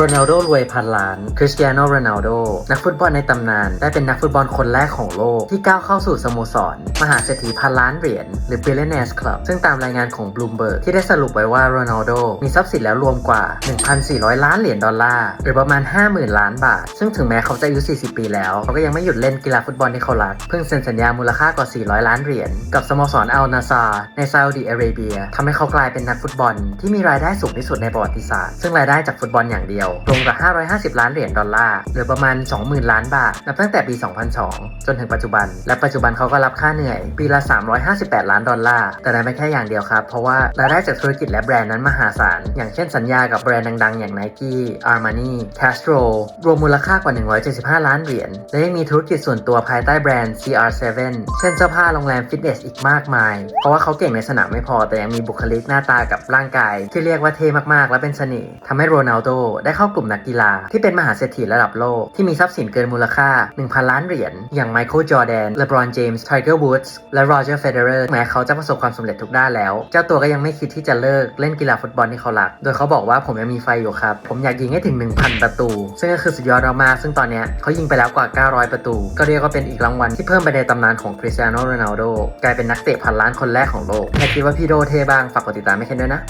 โรนัลโดรวยพันล้าน คริสเตียโนโรนัลโด นักฟุตบอลในตำนาน ได้เป็นนักฟุตบอลคนแรกของโลก ที่ก้าวเข้าสู่สโมสร มหาเศรษฐีพันล้านเหรียญ หรือ Billionaires Club ซึ่งตามรายงานของ Bloomberg ที่ได้สรุปไว้ว่าโรนัลโดมีทรัพย์สินแล้วรวมกว่า 1,400 ล้านเหรียญดอลลาร์ หรือประมาณ 50,000 ล้านบาท ซึ่งถึงแม้เขาจะอายุ 40 ปีแล้ว เขาก็ยังไม่หยุดเล่นกีฬาฟุตบอลที่เขารัก เพิ่งเซ็นสัญญามูลค่ากว่า 400 ล้านเหรียญ กับสโมสรอัลนาซาในซาอุดิอาระเบียทำให้เขากลายเป็นนักฟุตบอล ที่มีรายได้สูงที่สุดในประวัติศาสตร์ ซึ่งรายได้จากฟุตบอลอย่างเดียวรวมกับ550 ล้านเหรียญดอลลาร์หรือประมาณ 20,000 ล้านบาท นับตั้งแต่ปี 2002 จนถึงปัจจุบัน และปัจจุบันเขาก็รับค่าเหนื่อย ปีละ 358 ล้านดอลลาร์ แต่นั้นไม่แค่อย่างเดียวครับ เพราะว่ารายได้จากธุรกิจและแบรนด์นั้นมหาศาล อย่างเช่นสัญญากับแบรนด์ดังๆ อย่าง Nike Armani Castro รวมมูลค่ากว่า 175 ล้านเหรียญ และยังมีธุรกิจส่วนตัวภายใต้แบรนด์ CR7 เช่นเสื้อผ้าโรงแรมฟิตเนสอีกมากมาย เพราะว่าเขาเก่งในสนามไม่พอแต่ยังมีบุคลิกหน้าตากับร่างกาย ที่เรียกว่าเท่มากๆ และเป็นเสน่ห์ทำให้โรนัลโดได้เข้ากลุ่มนักกีฬา ที่เป็นมหาเศรษฐีระดับโลก ที่มีทรัพย์สินเกินมูลค่า 1,000 ล้านเหรียญ อย่างไมเคิลจอร์แดนเลบรอนเจมส์ไทเกอร์วูดส์และโรเจอร์เฟเดอเรอร์แม้เขาจะประสบความสำเร็จทุกด้านแล้ว เจ้าตัวก็ยังไม่คิดที่จะเลิกเล่นกีฬาฟุตบอลที่เขารัก โดยเขาบอกว่าผมยังมีไฟอยู่ครับ ผมอยากยิงให้ถึง 1,000 ประตู ซึ่งก็คือสุดยอดมากซึ่งตอนนี้เขายิงไปแล้วกว่า 900 ประตู ก็เรียกว่าเป็นอีกรางวัลที่เพิ่มไปในตำนานของคริสเตียโนโรนัลโดกลายเป็นนักเตะพันล้านคนแรกของโลกใครคิดว่าพี่โดเท่บ้างฝากกดติดตามให้เคนด้วยนะ